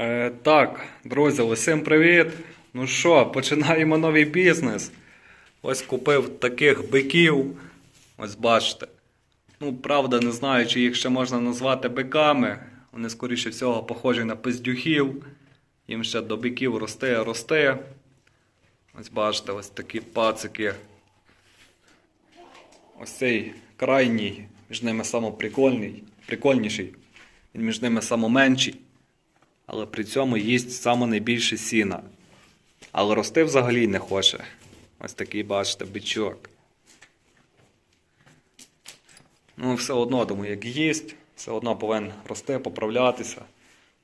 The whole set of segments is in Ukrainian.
Е, так, друзі, усім привіт. Ну що, починаємо новий бізнес. Ось купив таких биків. Ось бачите. Ну, правда, не знаю, чи їх ще можна назвати биками. Вони, скоріше всього, похожі на пиздюхів. Їм ще до биків росте, росте. Ось бачите, ось такі пацики. Ось цей крайній, між ними самоприкольний, прикольніший. Він між ними самоменший але при цьому їсть саме найбільше сіна. Але рости взагалі не хоче. Ось такий, бачите, бичок. Ну, все одно, думаю, як їсть, все одно повинен рости, поправлятися.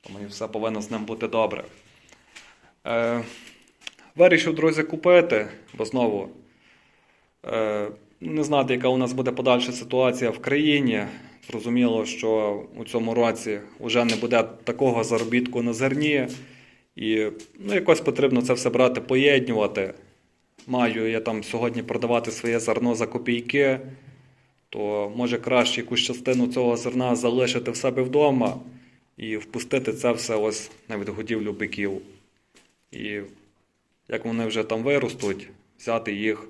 Тому і все повинно з ним бути добре. Е, вирішив, друзі, купити, бо знову е, не знати, яка у нас буде подальша ситуація в країні. Зрозуміло, що у цьому році вже не буде такого заробітку на зерні. І ну, якось потрібно це все брати, поєднувати. Маю я там сьогодні продавати своє зерно за копійки, то може краще якусь частину цього зерна залишити в себе вдома і впустити це все ось на відгодівлю биків. І як вони вже там виростуть, взяти їх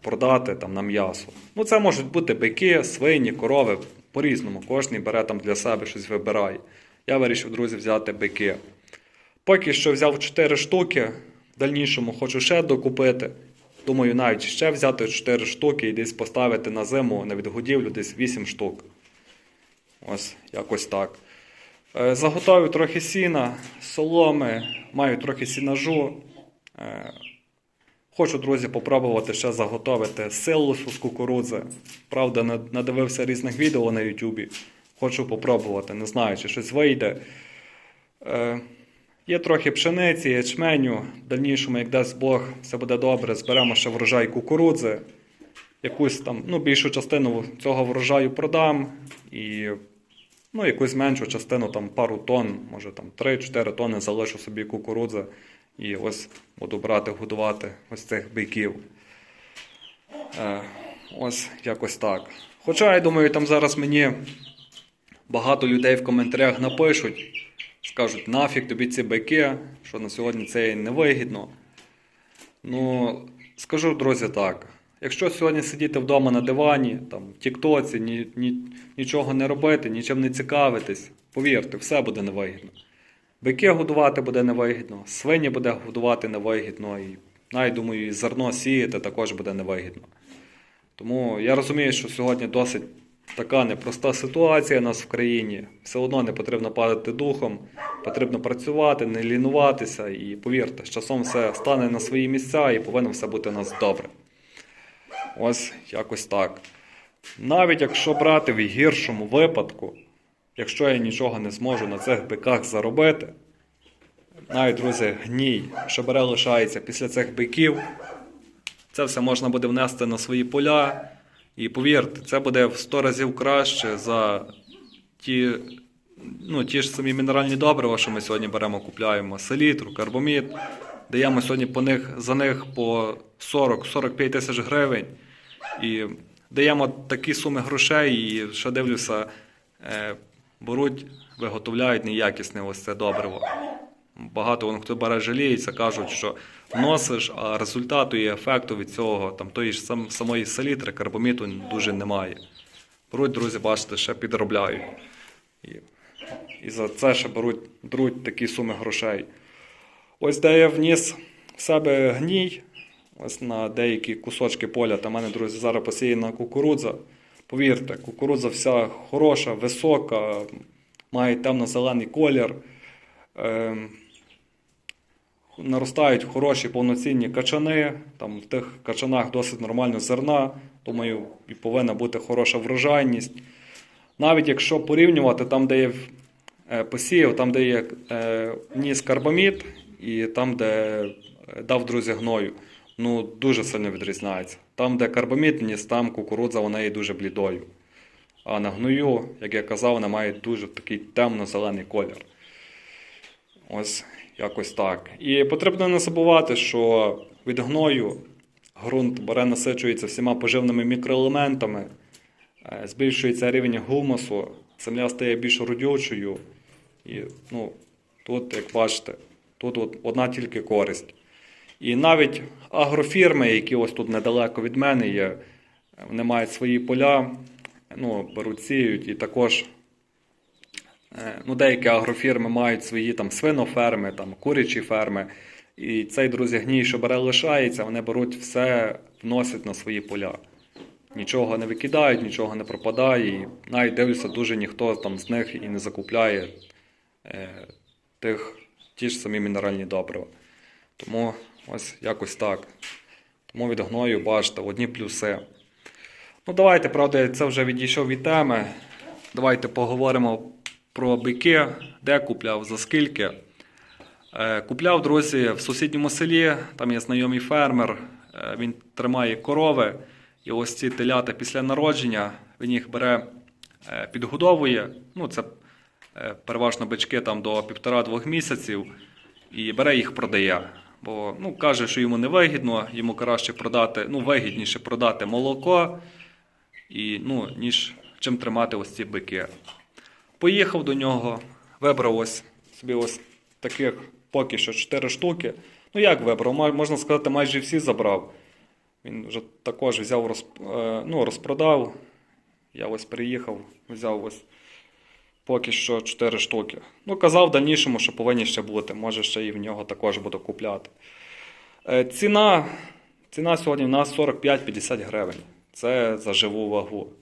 продати там на м'ясо. Ну, це можуть бути бики, свині, корови, по-різному. Кожен бере там для себе щось вибирає. Я вирішив, друзі, взяти бики. Поки що взяв 4 штуки, в дальнішому хочу ще докупити. Думаю, навіть ще взяти 4 штуки і десь поставити на зиму на відгодівлю десь 8 штук. Ось якось так. Е, Заготовив трохи сіна, соломи, маю трохи сінажу. Хочу, друзі, попробувати ще заготовити силосу з кукурудзи. Правда, надивився різних відео на Ютубі. Хочу попробувати, не знаю, чи щось вийде. Е, є трохи пшениці, ячменю. В дальнішому, як дасть Бог, все буде добре. Зберемо ще врожай кукурудзи. Якусь там, ну, більшу частину цього врожаю продам. І ну, якусь меншу частину, там пару тонн, може там 3-4 тонни залишу собі кукурудзи. І ось буду брати, годувати ось цих биків. Е, ось якось так. Хоча, я думаю, там зараз мені багато людей в коментарях напишуть, скажуть, нафіг тобі ці бики, що на сьогодні це не вигідно. Ну, скажу, друзі, так. Якщо сьогодні сидіти вдома на дивані, там, в Тіктоці, ні, ні, нічого не робити, нічим не цікавитись, повірте, все буде невигідно. Бики годувати буде невигідно, свині буде годувати невигідно, і навіть думаю, і зерно сіяти також буде невигідно. Тому я розумію, що сьогодні досить така непроста ситуація у нас в країні. Все одно не потрібно падати духом, потрібно працювати, не лінуватися. І повірте, з часом все стане на свої місця і повинно все бути у нас добре. Ось якось так. Навіть якщо брати в гіршому випадку, якщо я нічого не зможу на цих биках заробити, навіть, друзі, гній, що бере лишається після цих биків, це все можна буде внести на свої поля. І повірте, це буде в 100 разів краще за ті, ну, ті ж самі мінеральні добрива, що ми сьогодні беремо, купляємо селітру, карбомід. Даємо сьогодні по них, за них по 40-45 тисяч гривень. І даємо такі суми грошей, і що дивлюся, е, беруть, виготовляють неякісне ось це добриво. Багато воно хто бере жаліється, кажуть, що вносиш, а результату і ефекту від цього, там тої ж сам, самої селітри, карбоміту дуже немає. Беруть, друзі, бачите, ще підробляють. І, і за це ще беруть, беруть такі суми грошей. Ось де я вніс в себе гній, ось на деякі кусочки поля, там в мене, друзі, зараз посіяна кукурудза. Повірте, кукурудза вся хороша, висока, має темно-зелений колір. Ем, наростають хороші повноцінні качани. Там в тих качанах досить нормально зерна, думаю, і повинна бути хороша врожайність. Навіть якщо порівнювати там, де я е, посіяв, там, де є е, вніс карбамід, і там, де е, дав друзі гною, ну дуже сильно відрізняється. Там, де карбамід вніс, там кукурудза вона є дуже блідою. А на гною, як я казав, вона має дуже такий темно-зелений колір. Ось якось так. І потрібно не забувати, що від гною ґрунт бере насичується всіма поживними мікроелементами, е, збільшується рівень гумусу, земля стає більш родючою. І, ну, Тут, як бачите, тут одна тільки користь. І навіть агрофірми, які ось тут недалеко від мене є, вони мають свої поля, ну, беруть сіють, і також е, ну, деякі агрофірми мають свої там свиноферми, там, курячі ферми. І цей друзі гній, що бере, лишається, вони беруть все, вносять на свої поля. Нічого не викидають, нічого не пропадає. І навіть дивлюся, дуже ніхто там з них і не закупляє е, тих, ті ж самі мінеральні добрива. Тому ось якось так. Тому від гною, бачите, одні плюси. Ну, давайте, правда, це вже відійшов від теми. Давайте поговоримо про бики, де купляв, за скільки. Е, Купляв, друзі, в сусідньому селі, там є знайомий фермер, е, він тримає корови. І ось ці телята після народження, він їх бере, е, підгодовує. Ну, це переважно бички там до півтора-двох місяців, і бере їх продає. Бо ну, каже, що йому не вигідно, йому краще продати, ну, вигідніше продати молоко, і, ну, ніж чим тримати ось ці бики. Поїхав до нього, вибрав ось собі ось таких поки що 4 штуки. Ну як вибрав? Можна сказати, майже всі забрав. Він вже також взяв, розп- е, ну, розпродав. Я ось приїхав, взяв ось поки що 4 штуки. Ну, казав в дальнішому, що повинні ще бути. Може, ще і в нього також буду купляти. Е, Ціна, ціна сьогодні в нас 45-50 гривень. Це за живу вагу.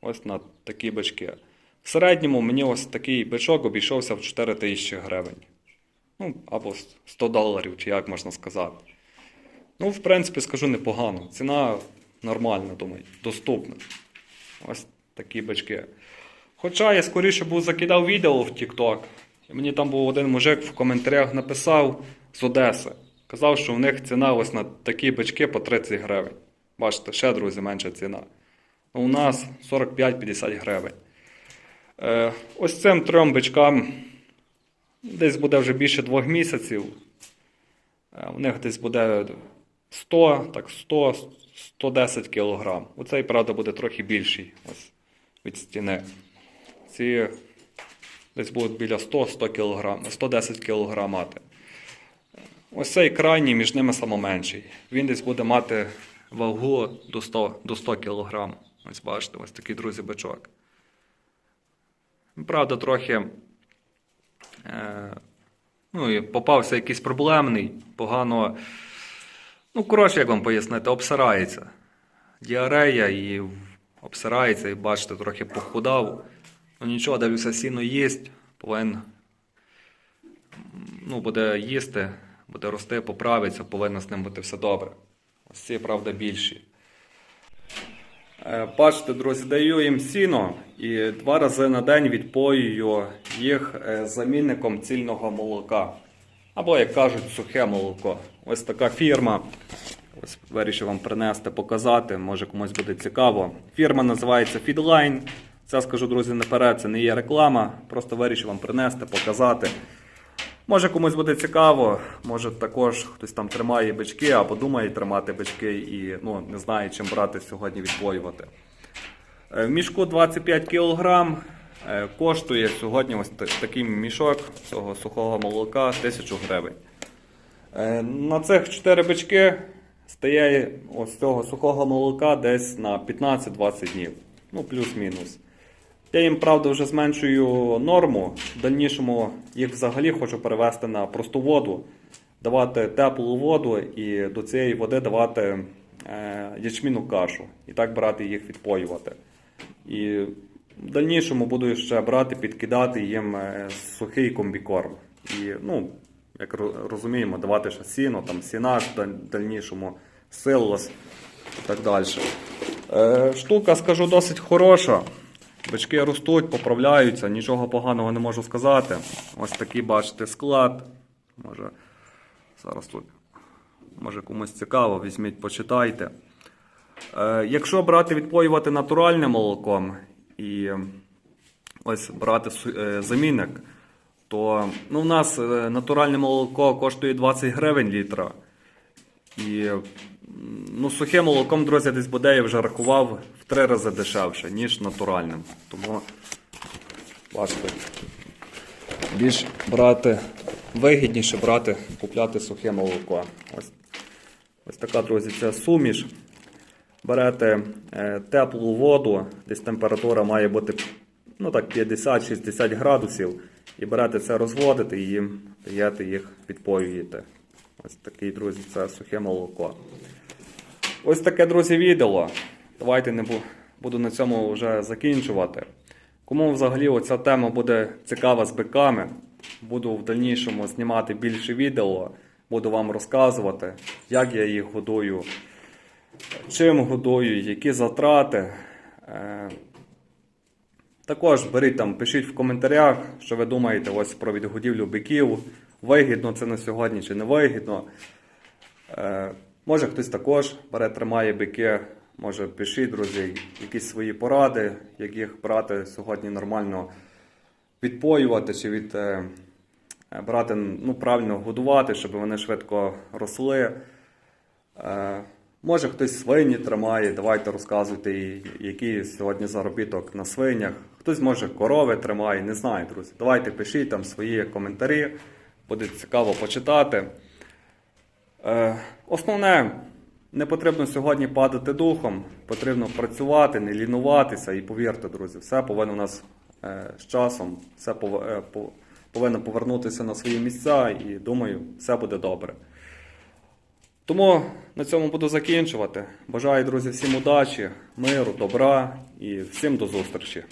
Ось на такі бички. В середньому мені ось такий бичок обійшовся в 4 тисячі гривень. Ну, або 100 доларів, чи як можна сказати. Ну, в принципі, скажу непогано. Ціна нормальна, думаю, доступна. Ось такі бички. Хоча я скоріше був закидав відео в TikTok, мені там був один мужик в коментарях написав з Одеси. Казав, що в них ціна ось на такі бички по 30 гривень. Бачите, ще, друзі, менша ціна. Ну, у нас 45-50 гривень. Е, ось цим трьом бичкам десь буде вже більше двох місяців. Е, У них десь буде 100, так 100, 110 кілограм. Оцей, правда, буде трохи більший ось, від стіни. Ці десь будуть біля 100-100 кілограм, 110 кілограм мати. Ось цей крайній між ними самоменший. Він десь буде мати вагу до 100, до 100 кілограм. Ось бачите, ось такий, друзі, бичок. Правда, трохи е, ну, і попався якийсь проблемний, погано. Ну, коротше, як вам пояснити, обсирається. Діарея і обсирається, і бачите, трохи похудав. Ну нічого, дивлюся, сіно їсть, повинен ну, буде їсти, буде рости, поправиться, повинно з ним бути все добре. Ось ці, правда, більші. Е, Бачите, друзі, даю їм сіно і два рази на день відпоюю їх е, замінником цільного молока. Або, як кажуть, сухе молоко. Ось така фірма. Ось вирішив вам принести, показати, може комусь буде цікаво. Фірма називається Feedline. Це скажу, друзі, наперед, це не є реклама. Просто вирішив вам принести, показати. Може комусь буде цікаво, може також хтось там тримає бички або думає тримати бички і ну, не знає, чим брати сьогодні відпоювати. Е, В мішку 25 кг коштує сьогодні ось такий мішок цього сухого молока 1000 гривень. Е, На цих 4 бички стає ось цього сухого молока десь на 15-20 днів. Ну, плюс-мінус. Я їм, правда, вже зменшую норму. В дальнішому їх взагалі хочу перевести на просту воду, давати теплу воду і до цієї води давати е, ячмінну кашу. І так брати їх відпоювати. І в дальнішому буду ще брати, підкидати їм е, сухий комбікорм. І, ну, як розуміємо, давати ще сіно, там сінаж в дальнішому, силос і так далі. Е, штука, скажу, досить хороша. Бички ростуть, поправляються, нічого поганого не можу сказати. Ось такий, бачите, склад. Може, зараз тут. Може комусь цікаво, візьміть, почитайте. Е, якщо брати відпоювати натуральним молоком і ось брати е, замінник, то ну, в нас е, натуральне молоко коштує 20 гривень літра. І ну, сухим молоком, друзі, десь буде, я вже рахував в три рази дешевше, ніж натуральним. Тому, бачите, більш брати вигідніше брати, купляти сухе молоко. Ось, ось така, друзі, це суміш. Берете е, теплу воду, десь температура має бути ну так, 50-60 градусів. І берете це, розводите і даєте їх, підпоюєте. Ось такий, друзі, це сухе молоко. Ось таке, друзі, відео. Давайте не бу- буду на цьому вже закінчувати. Кому взагалі оця тема буде цікава з биками, буду в дальнішому знімати більше відео, буду вам розказувати, як я їх годую, чим годую, які затрати. Е, Також беріть там, пишіть в коментарях, що ви думаєте ось про відгодівлю биків. Вигідно це на сьогодні чи не вигідно. Е, може хтось також бере, тримає бики. Може, пишіть, друзі, якісь свої поради, як їх брати сьогодні нормально відпоювати чи від, е, брати, ну, правильно годувати, щоб вони швидко росли. Е, Може хтось свині тримає, давайте розказуйте, який сьогодні заробіток на свинях. Хтось може корови тримає, не знаю, друзі. Давайте пишіть там свої коментарі, буде цікаво почитати. Е, Основне, не потрібно сьогодні падати духом, потрібно працювати, не лінуватися. І повірте, друзі, все повинно у нас е, з часом, все е, по- повинно повернутися на свої місця, і думаю, все буде добре. Тому на цьому буду закінчувати. Бажаю, друзі, всім удачі, миру, добра і всім до зустрічі.